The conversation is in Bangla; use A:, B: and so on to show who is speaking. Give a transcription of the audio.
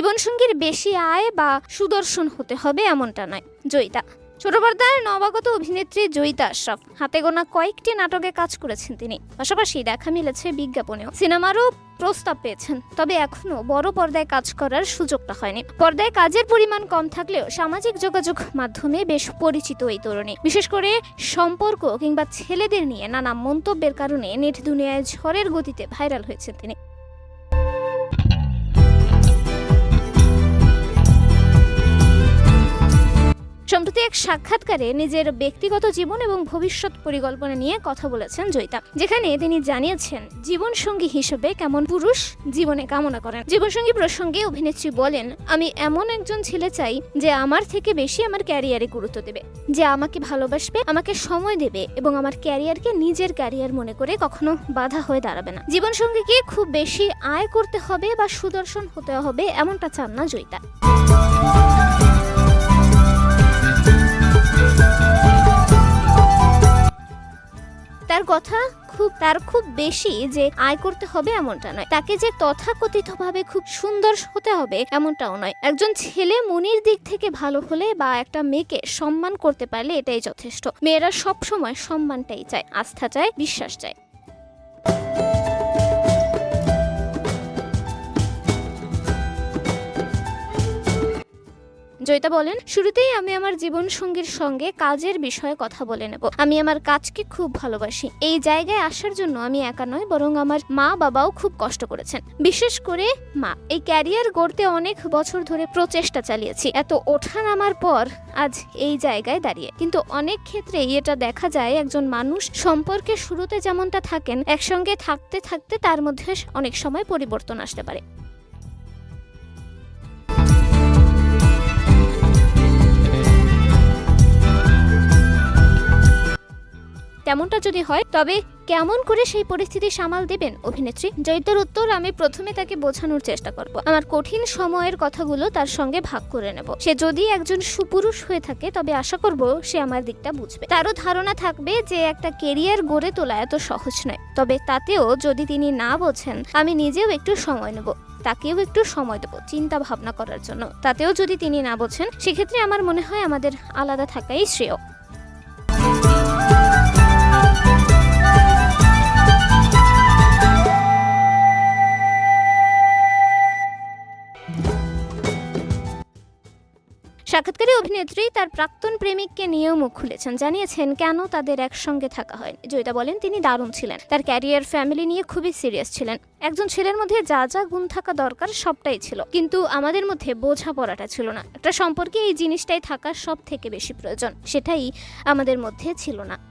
A: জীবনসঙ্গীর বেশি আয় বা সুদর্শন হতে হবে এমনটা নয়। জয়িতা। ছোট পর্দার নবাগত অভিনেত্রী জয়িতা আশরাফ। হাতে গোনা কয়েকটি নাটকে কাজ করেছেন তিনি। পাশাপাশি দেখা মিলেছে বিজ্ঞাপনেও। সিনেমারও প্রস্তাব পেয়েছেন। তবে এখনও বড় পর্দায় কাজ করার সুযোগটা হয়নি। পর্দায় কাজের পরিমাণ কম থাকলেও সামাজিক যোগাযোগ মাধ্যমে বেশ পরিচিত এই তরুণী। বিশেষ করে সম্পর্ক কিংবা ছেলেদের নিয়ে নানা মন্তব্যের কারণে নেট দুনিয়ায় ঝড়ের গতিতে ভাইরাল হয়েছেন তিনি। সম্প্রতি এক সাক্ষাৎকারে নিজের ব্যক্তিগত জীবন এবং ভবিষ্যৎ পরিকল্পনা নিয়ে কথা বলেছেন জয়িতা, যেখানে তিনি জানিয়েছেন, জীবনসঙ্গী হিসেবে কেমন পুরুষ জীবনে কামনা করেন। জীবনসঙ্গী প্রসঙ্গে অভিনেত্রী বলেন, আমি এমন একজন ছেলে চাই যে আমার থেকে বেশি আমার ক্যারিয়ারে গুরুত্ব দেবে, যে আমাকে ভালোবাসবে, আমাকে সময় দেবে এবং আমার ক্যারিয়ারকে নিজের ক্যারিয়ার মনে করে কখনো বাধা হয়ে দাঁড়াবে না। জীবনসঙ্গীকে খুব বেশি আয় করতে হবে বা সুদর্শন হতে হবে এমনটা চান না জয়িতা। কথা খুব, তার খুব বেশি যে আয় করতে হবে এমনটা নয়। তাকে যে তথাকথিতভাবে খুব সুন্দর হতে হবে এমনটাও নয়। একজন ছেলে মনির দিক থেকে ভালো হলে বা একটা মেয়েকে সম্মান করতে পারলে এটাই যথেষ্ট। মেয়েরা সবসময় সম্মানটাই চায়, আস্থা চায়, বিশ্বাস চায়। জয়িতা বলেন, শুরুতেই আমি আমার জীবন সঙ্গীর সঙ্গে কাজের বিষয়ে কথা বলে নেব। আমি আমার কাজকে খুব ভালোবাসি। এই জায়গায় আসার জন্য আমি একা নয় বরং আমার মা বাবাও খুব কষ্ট করেছেন। বিশেষ করে মা। এই ক্যারিয়ার গড়তে অনেক বছর ধরে প্রচেষ্টা চালিয়েছি। এত ওঠা নামার পর আজ এই জায়গায় দাঁড়িয়ে। কিন্তু অনেক ক্ষেত্রেই এটা দেখা যায়, একজন মানুষ সম্পর্কে শুরুতে যেমনটা থাকেন, একসঙ্গে থাকতে থাকতে তার মধ্যে অনেক সময় পরিবর্তন আসতে পারে। তেমনটা যদি হয়, তবে কেমন করে সেই পরিস্থিতি সামাল দেবেন অভিনেত্রী? জয়িতার উত্তর আমি প্রথমে তাকে বোঝানোর চেষ্টা করব। আমার কঠিন সময়ের কথাগুলো তার সঙ্গে ভাগ করে নেব। সে যদি একজন সুপুরুষ হয়ে থাকে, তবে আশা করব সে আমার দিকটা বুঝবে। তারও ধারণা থাকবে যে একটা কেরিয়ার গড়ে তোলা এত সহজ নয়। তবে তাতেও যদি তিনি না বোঝেন, আমি নিজেও একটু সময় নেব। তাকেও একটু সময় দেবো চিন্তা ভাবনা করার জন্য। তাতেও যদি তিনি না বোঝেন, সেক্ষেত্রে আমার মনে হয় আমাদের আলাদা থাকাই শ্রেয়। সাক্ষাৎকারে অভিনেত্রী তার প্রাক্তন প্রেমিককে নিয়েও মুখ খুলেছেন। জানিয়েছেন, কেন তাদের একসঙ্গে থাকা হয়নি? জয়িতা বলেন, তিনি দারুণ ছিলেন। তার ক্যারিয়ার, ফ্যামিলি নিয়ে খুবই সিরিয়াস ছিলেন। একজন ছেলের মধ্যে যা যা গুণ থাকা দরকার সবটাই ছিল। কিন্তু আমাদের মধ্যে বোঝাপড়াটা ছিল না। একটা সম্পর্কে এই জিনিসটাই থাকা সব থেকে বেশি প্রয়োজন। সেটাই আমাদের মধ্যে ছিল না।